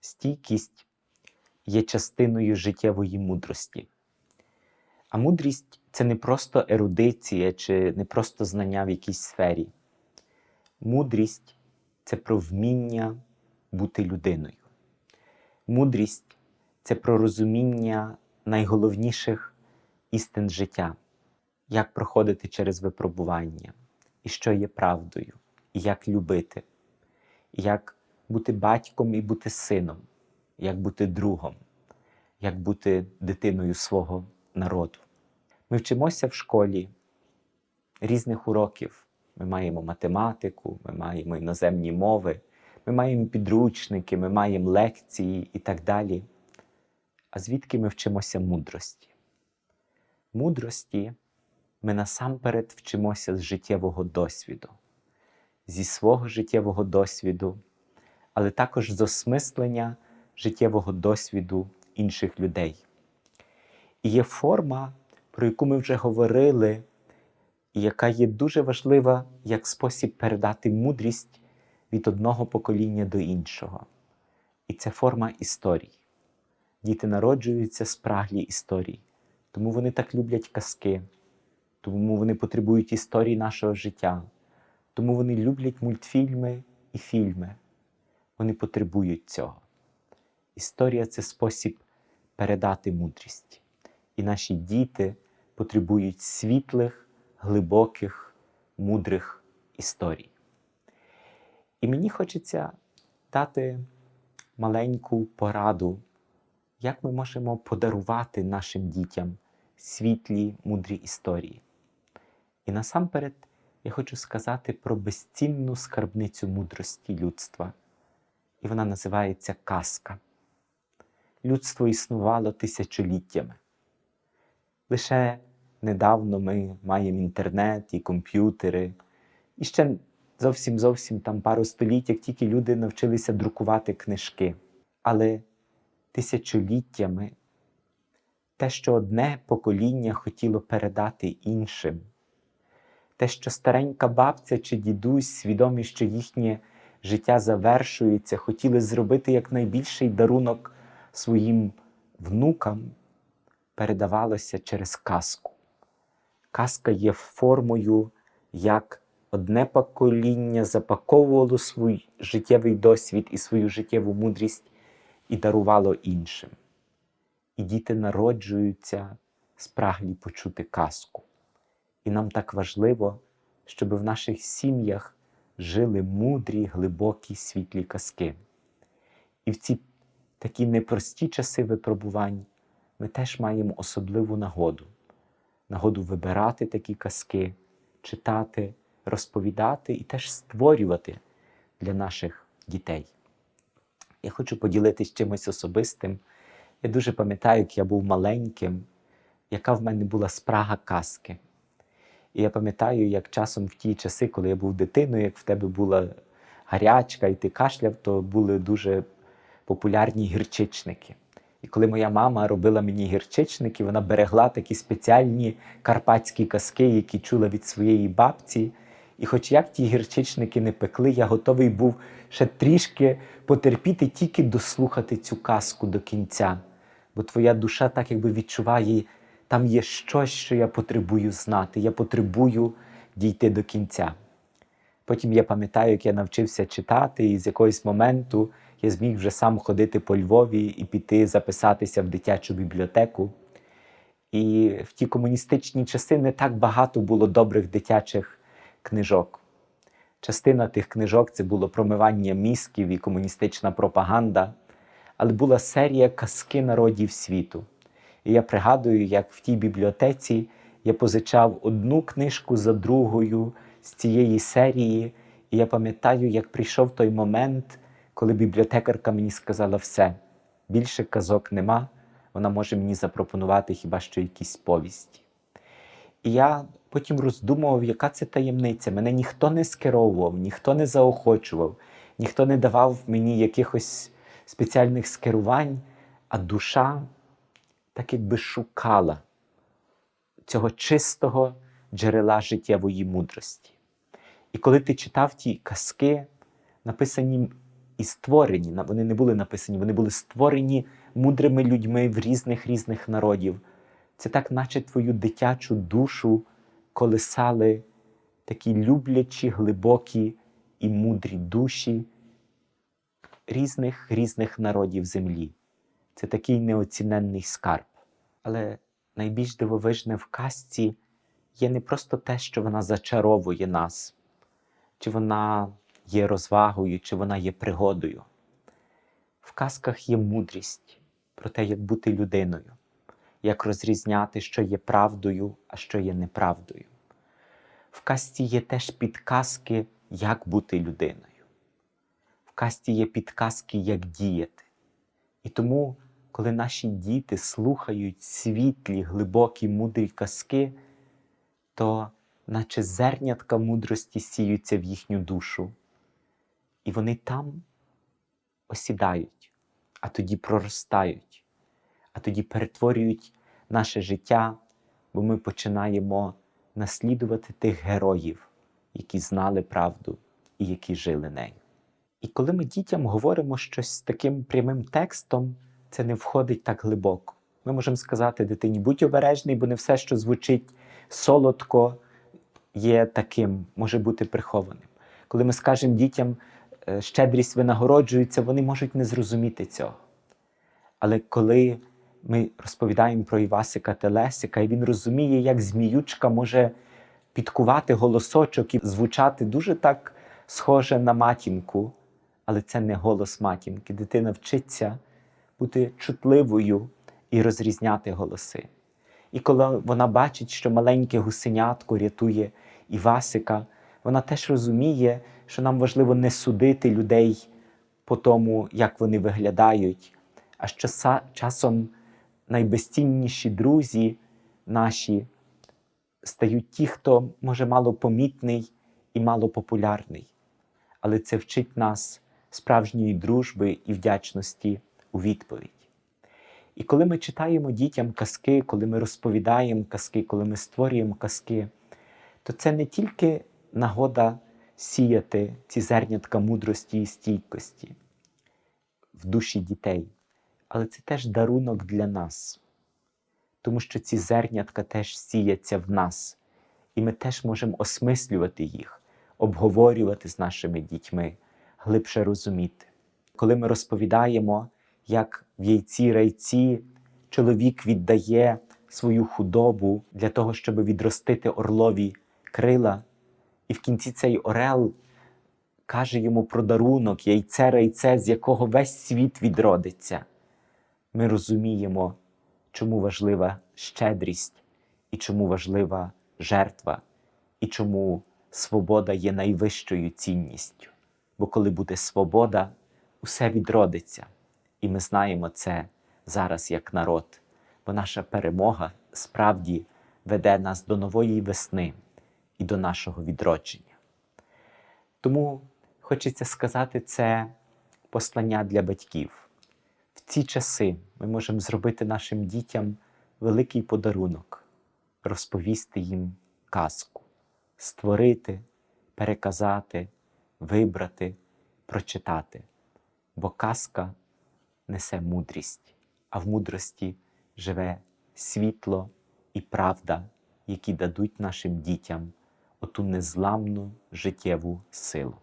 Стійкість є частиною життєвої мудрості. А мудрість це не просто ерудиція чи не просто знання в якійсь сфері. Мудрість це про вміння бути людиною. Мудрість це про розуміння найголовніших істин життя, як проходити через випробування, і що є правдою, і як любити, і як бути батьком і бути сином, як бути другом, як бути дитиною свого народу. Ми вчимося в школі різних уроків. Ми маємо математику, ми маємо іноземні мови, ми маємо підручники, ми маємо лекції і так далі. А звідки ми вчимося мудрості? Мудрості ми насамперед вчимося з життєвого досвіду, зі свого життєвого досвіду, але також з осмислення життєвого досвіду інших людей. І є форма, про яку ми вже говорили, і яка є дуже важлива як спосіб передати мудрість від одного покоління до іншого. І це форма історій. Діти народжуються спраглі історій, тому вони так люблять казки, тому вони потребують історії нашого життя, тому вони люблять мультфільми і фільми. Вони потребують цього. Історія це спосіб передати мудрість. І наші діти потребують світлих, глибоких, мудрих історій. І мені хочеться дати маленьку пораду, як ми можемо подарувати нашим дітям світлі, мудрі історії. І насамперед я хочу сказати про безцінну скарбницю мудрості людства. І вона називається казка. Людство існувало тисячоліттями. Лише недавно ми маємо інтернет і комп'ютери, і ще зовсім зовсім там пару століть, як тільки люди навчилися друкувати книжки. Але тисячоліттями те, що одне покоління хотіло передати іншим, те, що старенька бабця чи дідусь, свідомі, що їхнє життя завершується, хотіли зробити якнайбільший дарунок своїм внукам, передавалося через казку. Казка є формою, як одне покоління запаковувало свій життєвий досвід і свою життєву мудрість і дарувало іншим. І діти народжуються спраглі почути казку. І нам так важливо, щоб в наших сім'ях жили мудрі, глибокі, світлі казки. І в ці такі непрості часи випробувань ми теж маємо особливу нагоду. Нагоду вибирати такі казки, читати, розповідати і теж створювати для наших дітей. Я хочу поділитися чимось особистим. Я дуже пам'ятаю, як я був маленьким, яка в мене була спрага казки. І я пам'ятаю, як часом в ті часи, коли я був дитиною, як в тебе була гарячка і ти кашляв, то були дуже популярні гірчичники. І коли моя мама робила мені гірчичники, вона берегла такі спеціальні карпатські казки, які чула від своєї бабці. І хоч як ті гірчичники не пекли, я готовий був ще трішки потерпіти, тільки дослухати цю казку до кінця. Бо твоя душа так якби відчуває, там є щось, що я потребую знати, я потребую дійти до кінця. Потім я пам'ятаю, як я навчився читати, і з якогось моменту я зміг вже сам ходити по Львові і піти записатися в дитячу бібліотеку. І в ті комуністичні часи не так багато було добрих дитячих книжок. Частина тих книжок це було промивання мізків і комуністична пропаганда, але була серія казки народів світу. І я пригадую, як в тій бібліотеці я позичав одну книжку за другою з цієї серії, і я пам'ятаю, як прийшов той момент, коли бібліотекарка мені сказала все, більше казок нема, вона може мені запропонувати хіба що якісь повісті. І я потім роздумував, яка це таємниця. Мене ніхто не скеровував, ніхто не заохочував, ніхто не давав мені якихось спеціальних скерувань, а душа так якби шукала цього чистого джерела життєвої мудрості. І коли ти читав ті казки, написані і створені. Вони не були написані, вони були створені мудрими людьми в різних різних народів. Це так, наче твою дитячу душу колисали такі люблячі, глибокі і мудрі душі різних різних народів землі. Це такий неоціненний скарб. Але найбільш дивовижне в казці є не просто те, що вона зачаровує нас, чи вона є розвагою, чи вона є пригодою. В казках є мудрість про те, як бути людиною, як розрізняти, що є правдою, а що є неправдою. В казці є теж підказки, як бути людиною. В казці є підказки, як діяти. І тому, коли наші діти слухають світлі, глибокі, мудрі казки, то наче зернятка мудрості сіються в їхню душу. І вони там осідають, а тоді проростають, а тоді перетворюють наше життя, бо ми починаємо наслідувати тих героїв, які знали правду і які жили нею. І коли ми дітям говоримо щось з таким прямим текстом, це не входить так глибоко. Ми можемо сказати дитині, будь обережний, бо не все, що звучить солодко, є таким, може бути прихованим. Коли ми скажемо дітям, е, щедрість винагороджується, вони можуть не зрозуміти цього. Але коли ми розповідаємо про Івасика Телесика, і він розуміє, як зміючка може підкувати голосочок і звучати дуже так схоже на матінку, але це не голос матінки. Дитина вчиться бути чутливою і розрізняти голоси. І коли вона бачить, що маленьке гусенятко рятує Івасика, вона теж розуміє, що нам важливо не судити людей по тому, як вони виглядають, а що часом найбезцінніші друзі наші стають ті, хто може мало помітний і мало популярний. Але це вчить нас справжньої дружби і вдячності у відповідь. І коли ми читаємо дітям казки, коли ми розповідаємо казки, коли ми створюємо казки, то це не тільки нагода сіяти ці зернятка мудрості і стійкості в душі дітей, але це теж дарунок для нас, тому що ці зернятка теж сіяться в нас, і ми теж можемо осмислювати їх, обговорювати з нашими дітьми, глибше розуміти. Коли ми розповідаємо, як в яйці райці чоловік віддає свою худобу для того, щоб відростити орлові крила, і в кінці цей орел каже йому про дарунок, яйце райце, з якого весь світ відродиться. Ми розуміємо, чому важлива щедрість, і чому важлива жертва, і чому свобода є найвищою цінністю. Бо коли буде свобода, усе відродиться. І ми знаємо це зараз як народ, бо наша перемога справді веде нас до нової весни і до нашого відродження. Тому хочеться сказати це послання для батьків. В ці часи ми можемо зробити нашим дітям великий подарунок, розповісти їм казку, створити, переказати, вибрати, прочитати. Бо казка несе мудрість, а в мудрості живе світло і правда, які дадуть нашим дітям оту незламну життєву силу.